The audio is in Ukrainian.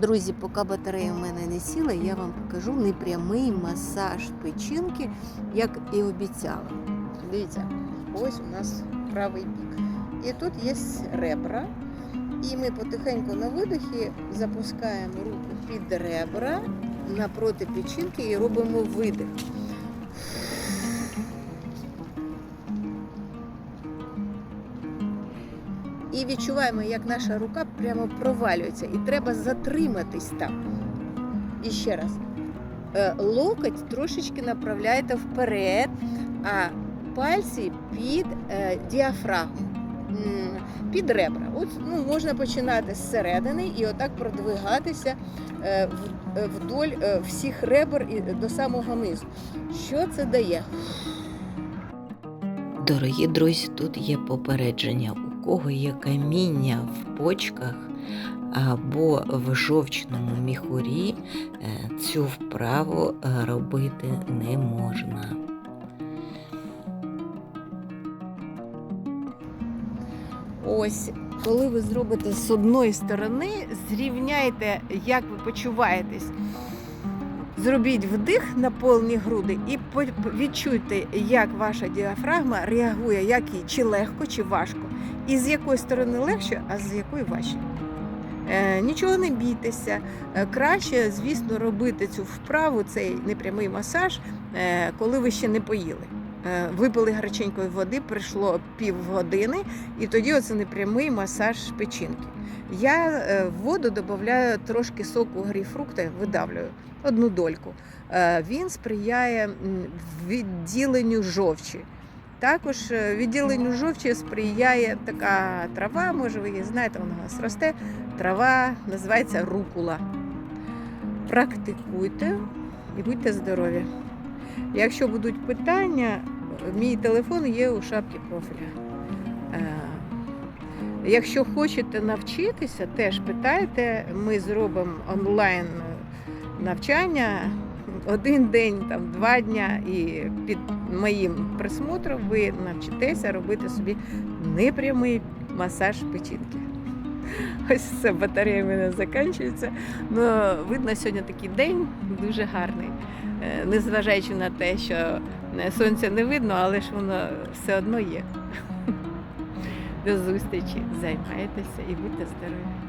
Друзі, поки батарея в мене не сіла, я вам покажу непрямий масаж печінки, як і обіцяла. Дивіться, ось у нас правий бік. І тут є ребра. І ми потихеньку на видохі запускаємо руку під ребра напроти печінки і робимо видих. І відчуваємо, як наша рука прямо провалюється, і треба затриматись там. І ще раз. Е, Локоть трошечки направляєте вперед, а пальці під е, діафрагму, під ребра. От, ну, можна починати зсередини і отак продвигатися е, вдоль всіх ребер і до самого низу. Що це дає? Дорогі друзі, тут є попередження. У кого є каміння в почках або в жовчному міхурі, е, цю вправу е, робити не можна. Ось, коли ви зробите з одної сторони, зрівняйте, як ви почуваєтесь. Зробіть вдих на повні груди і відчуйте, як ваша діафрагма реагує, як їй, чи легко, чи важко. І з якої сторони легше, а з якої важче. Е, нічого не бійтеся. Е, краще, звісно, робити цю вправу, цей непрямий масаж, е, коли ви ще не поїли. Е, випили гаряченької води, прийшло півгодини, і тоді оце непрямий масаж печінки. Я е, в воду додаю трошки соку грейпфрукта, видавлюю одну дольку. Е, Він сприяє відділенню жовчі. Також е, відділенню жовчі сприяє така трава, може ви її знаєте, вона у нас росте. Трава називається рукула. Практикуйте і будьте здорові. Якщо будуть питання, мій телефон є у шапці профіля. Е, Якщо хочете навчитися, теж питайте. Ми зробимо онлайн навчання один день, там два дня, і під моїм присмотром ви навчитеся робити собі непрямий масаж печінки. Ось все, батарея в мене закінчується. Ну, видно, сьогодні такий день дуже гарний. Е, Незважаючи на те, що е, сонця не видно, але ж воно все одно є. До зустрічі, займайтеся і будьте здорові.